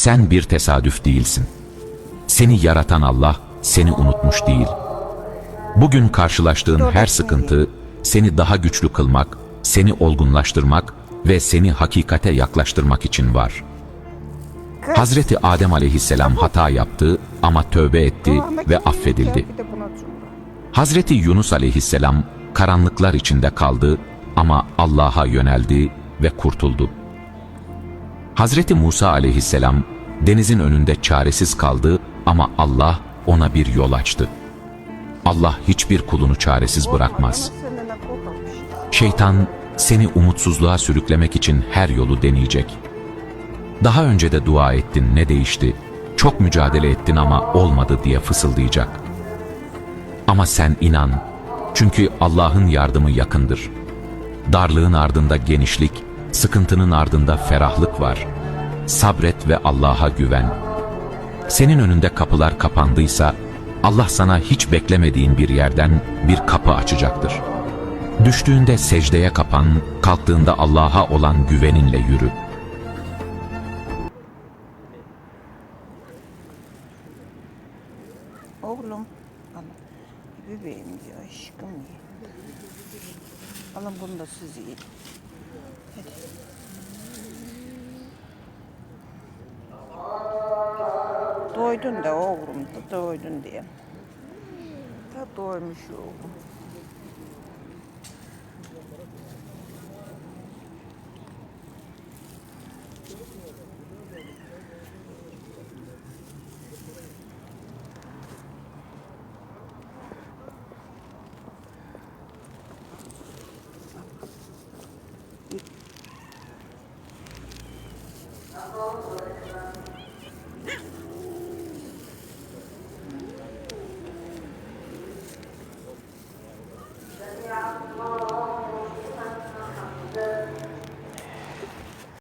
Sen bir tesadüf değilsin. Seni yaratan Allah seni unutmuş değil. Bugün karşılaştığın her sıkıntı seni daha güçlü kılmak, seni olgunlaştırmak ve seni hakikate yaklaştırmak için var. Hazreti Adem aleyhisselam hata yaptı ama tövbe etti ve affedildi. Hazreti Yunus aleyhisselam karanlıklar içinde kaldı ama Allah'a yöneldi ve kurtuldu. Hazreti Musa aleyhisselam denizin önünde çaresiz kaldı ama Allah ona bir yol açtı. Allah hiçbir kulunu çaresiz bırakmaz. Şeytan seni umutsuzluğa sürüklemek için her yolu deneyecek. Daha önce de dua ettin ne değişti? Çok mücadele ettin ama olmadı diye fısıldayacak. Ama sen inan. Çünkü Allah'ın yardımı yakındır. Darlığın ardında genişlik, sıkıntının ardında ferahlık var. Sabret ve Allah'a güven. Senin önünde kapılar kapandıysa Allah sana hiç beklemediğin bir yerden bir kapı açacaktır. Düştüğünde secdeye kapan, kalktığında Allah'a olan güveninle yürü. Oğlum. Bebeğim ya aşkım ya. Alın bunu da siz. Doydun da oğlum da doydun diye. Da doymuş oğlum. possible to look